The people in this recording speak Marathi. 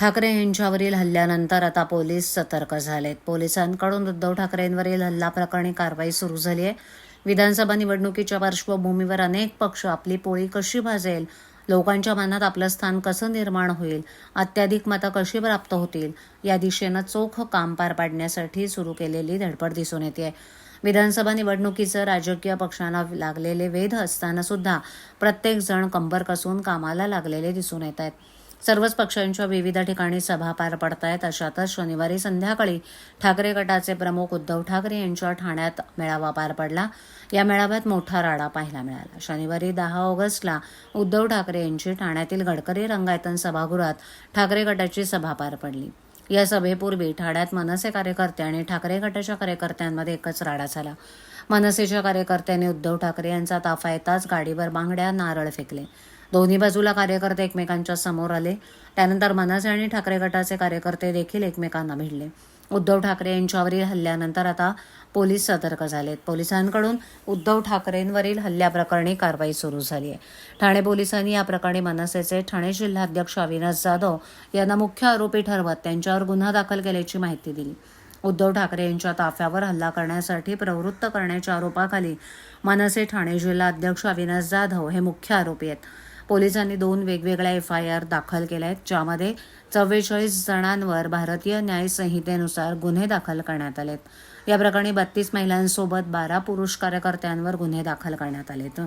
ठाकरे यांच्यावरील हल्ल्यानंतर आता पोलीस सतर्क झालेत. पोलिसांकडून उद्धव ठाकरेंवरील हल्ला प्रकरणी कारवाई सुरू झाली आहे. विधानसभा निवडणुकीच्या पार्श्वभूमीवर अनेक पक्ष आपली पोळी कशी भाजेल लोकांच्या मनात आपलं स्थान कसं निर्माण होईल अत्याधिक मतं कशी प्राप्त होतील या दिशेनं चोख काम पार पाडण्यासाठी सुरू केलेली धडपड दिसून येते. विधानसभा निवडणुकीचं राजकीय पक्षांना लागलेले वेध असताना सुद्धा प्रत्येक जण कंबर कसून कामाला लागलेले दिसून येत आहेत. सर्वच पक्षांच्या विविध ठिकाणी सभा पार पडत आहेत अशातच शनिवारी संध्याकाळी ठाकरे गटाचे प्रमुख उद्धव ठाकरे यांच्या ठाण्यात मेळावा पार पडला. या मेळाव्यात मोठा राडा पाहायला मिळाला. शनिवारी दहा ऑगस्टला उद्धव ठाकरे यांची ठाण्यातील गडकरी रंगायतन सभागृहात ठाकरे गटाची सभा पार पडली. या सभेपूर्वी ठाण्यात मनसे कार्यकर्ते आणि ठाकरे गटाच्या कार्यकर्त्यांमध्ये एकच राडा झाला. मनसेच्या कार्यकर्त्यांनी उद्धव ठाकरे यांचा ताफा येताच गाडीवर बांगड्या नारळ फेकले. दोन्ही बाजूला कार्यकर्ते एकमेकांच्या समोर आले. त्यानंतर मनसे आणि ठाकरे गटाचे कार्यकर्ते देखील एकमेकांना भिडले. उद्धव ठाकरे यांच्यावरील हल्ल्यानंतर आता पोलीस सतर्क झालेत. पोलिसांकडून उद्धव ठाकरेंवरील हल्ल्याप्रकरणी कारवाई सुरू झाली आहे. ठाणे पोलिसांनी या प्रकरणी मनसेचे ठाणे जिल्हाध्यक्ष अविनाश जाधव यांना मुख्य आरोपी ठरवत त्यांच्यावर गुन्हा दाखल केल्याची माहिती दिली. उद्धव ठाकरे यांच्या ताफ्यावर हल्ला करण्यासाठी प्रवृत्त करण्याच्या आरोपाखाली मनसे ठाणे जिल्हा अध्यक्ष अविनाश जाधव हे मुख्य आरोपी आहेत. पोलिसांनी दोन वेगवेगळ्या एफ आय आर दाखल केल्या आहेत ज्यामध्ये चव्वेचाळीस जणांवर भारतीय न्याय संहितेनुसार गुन्हे दाखल करण्यात आलेत या प्रकरणी बत्तीस महिलांसोबत बारा पुरुष कार्यकर्त्यांवर गुन्हे दाखल करण्यात आलेत